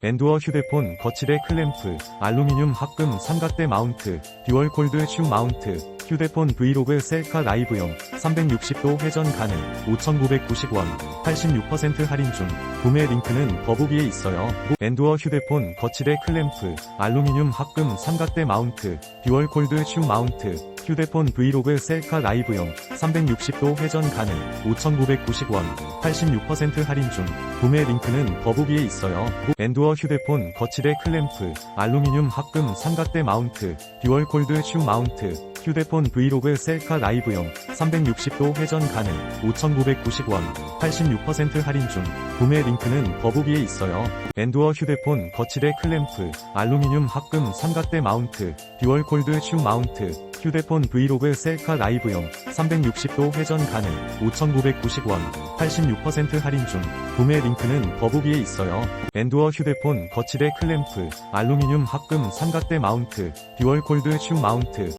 엔두어 휴대폰 거치대 클램프, 알루미늄 합금 삼각대 마운트, 듀얼 콜드 슈 마운트, 휴대폰 브이로그 셀카 라이브용, 360도 회전 가능, 5,990원, 86% 할인 중, 구매 링크는 더보기에 있어요. 엔두어 휴대폰 거치대 클램프, 알루미늄 합금 삼각대 마운트, 듀얼 콜드 슈 마운트, 휴대폰 브이로그 셀카 라이브용, 360도 회전 가능, 5,990원, 86% 할인 중, 구매 링크는 더보기에 있어요. 엔두어 휴대폰 거치대 클램프, 알루미늄 합금 삼각대 마운트, 듀얼 콜드 슈 마운트, 휴대폰 브이로그 셀카 라이브용, 360도 회전 가능, 5,990원, 86% 할인 중, 구매 링크는 더보기에 있어요. 엔두어 휴대폰 거치대 클램프, 알루미늄 합금 삼각대 마운트, 듀얼 콜드 슈 마운트, 휴대폰 브이로그 셀카 라이브용, 360도 회전 가능, 5,990원, 86% 할인 중, 구매 링크는 더보기에 있어요. 엔두어 휴대폰 거치대 클램프, 알루미늄 합금 삼각대 마운트, 듀얼 콜드 슈 마운트,